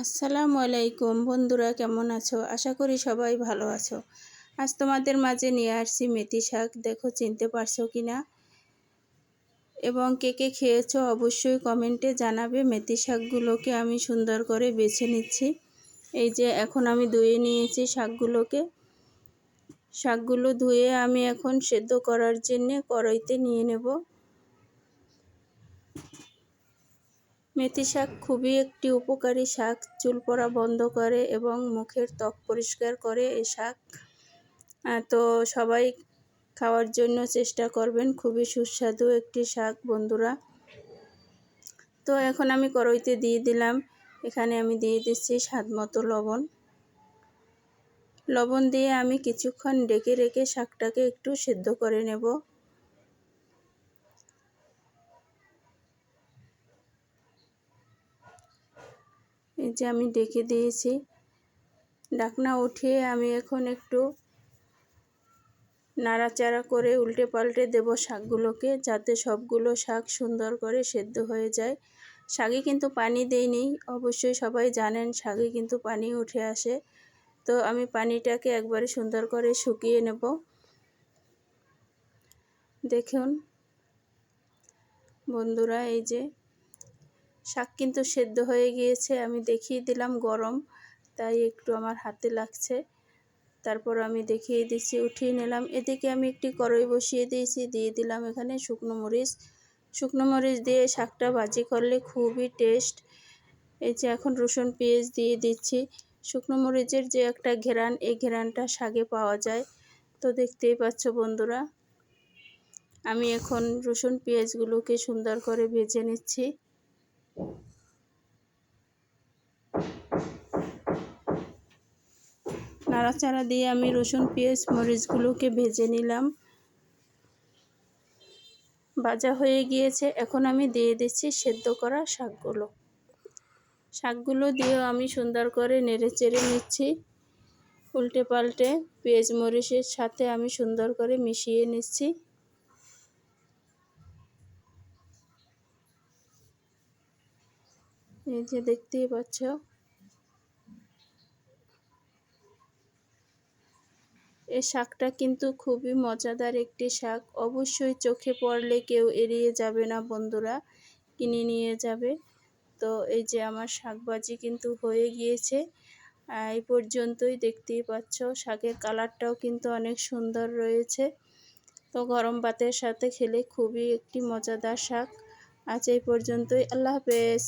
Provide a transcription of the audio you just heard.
আসসালামু আলাইকুম বন্ধুরা, কেমন আছো? আশা করি সবাই ভালো আছো। আজ তোমাদের মাঝে নিয়ে আসছি মেথি শাক। দেখো, চিনতে পারছ কি না? এবং কে কে খেয়েছো অবশ্যই কমেন্টে জানাবে। মেথি শাকগুলোকে আমি সুন্দর করে বেছে নিচ্ছি। এই যে, এখন আমি ধুয়ে নিয়েছি শাকগুলোকে। শাকগুলো ধুয়ে আমি এখন সেদ্ধ করার জন্যে কড়াইতে নিয়ে নেব। মেথি শাক খুবই একটি উপকারী শাক। চুল পড়া বন্ধ করে এবং মুখের ত্বক পরিষ্কার করে এ শাক। তো সবাই খাওয়ার জন্য চেষ্টা করবেন। খুবই সুস্বাদু একটি শাক, বন্ধুরা। তো এখন আমি কড়াইতে দিয়ে দিলাম। এখানে আমি দিয়ে দিচ্ছি স্বাদ মতো লবণ। লবণ দিয়ে আমি কিছুক্ষণ ডেকে রেখে শাকটাকে একটু সেদ্ধ করে নেব। যে আমি ডেকে দিয়েছি। ডাকনা উঠিয়ে আমি এখন একটু নাড়াচাড়া করে উল্টে পাল্টে দেব শাকগুলোকে, যাতে সবগুলো শাক সুন্দর করে সেদ্ধ হয়ে যায়। শাকে কিন্তু পানি দেইনি, অবশ্যই সবাই জানেন শাকে কিন্তু পানি উঠে আসে। তো আমি পানিটাকে একবারে সুন্দর করে শুকিয়ে নেব। দেখুন, বন্ধুরা, এই যে শাক কিন্তু সেদ্ধ হয়ে গিয়েছে, আমি দেখিয়ে দিলাম গরম, তাই একটু আমার হাতে লাগছে। তারপর আমি দেখিয়ে দিচ্ছি, উঠিয়ে নিলাম। এদিকে আমি একটি কড়াই বসিয়ে দিয়েছি, দিয়ে দিলাম এখানে শুকনো মরিচ। শুকনো মরিচ দিয়ে শাকটা ভাজি করলে খুবই টেস্ট। এই যে এখন রসুন পেঁয়াজ দিয়ে দিচ্ছি। শুকনো মরিচের যে একটা ঘেরান, এই ঘেরানটা শাকে পাওয়া যায়। তো দেখতেই পাচ্ছ বন্ধুরা, আমি এখন রসুন পেঁয়াজগুলোকে সুন্দর করে ভেজে নিচ্ছি। নাড়াচাড়া দিয়ে আমি রসুন, পেঁয়াজ, মরিচগুলোকে ভেজে নিলাম। ভাজা হয়ে গিয়েছে। এখন আমি দিয়ে দিচ্ছি সেদ্ধ করা শাকগুলো। শাকগুলো দিয়েও আমি সুন্দর করে নেড়ে চেড়ে নিচ্ছি। উল্টে পাল্টে পেঁয়াজ, মরিচের সাথে আমি সুন্দর করে মিশিয়ে নিচ্ছি। এই যে দেখতেই পাচ্ছ। এই শাকটা কিন্তু খুবই মজাদার একটি শাক। অবশ্যই চোখে পড়লে কেউ এড়িয়ে যাবে না বন্ধুরা, কিনে নিয়ে যাবে। তো এই যে আমার শাকবাজি কিন্তু হয়ে গিয়েছে। এই পর্যন্তই দেখতেই পাচ্ছ, শাকের কালারটাও কিন্তু অনেক সুন্দর রয়েছে। তো গরম ভাতের সাথে খেলে খুবই একটি মজাদার শাক। আজ এই পর্যন্তই, আল্লাহ হাফেজ।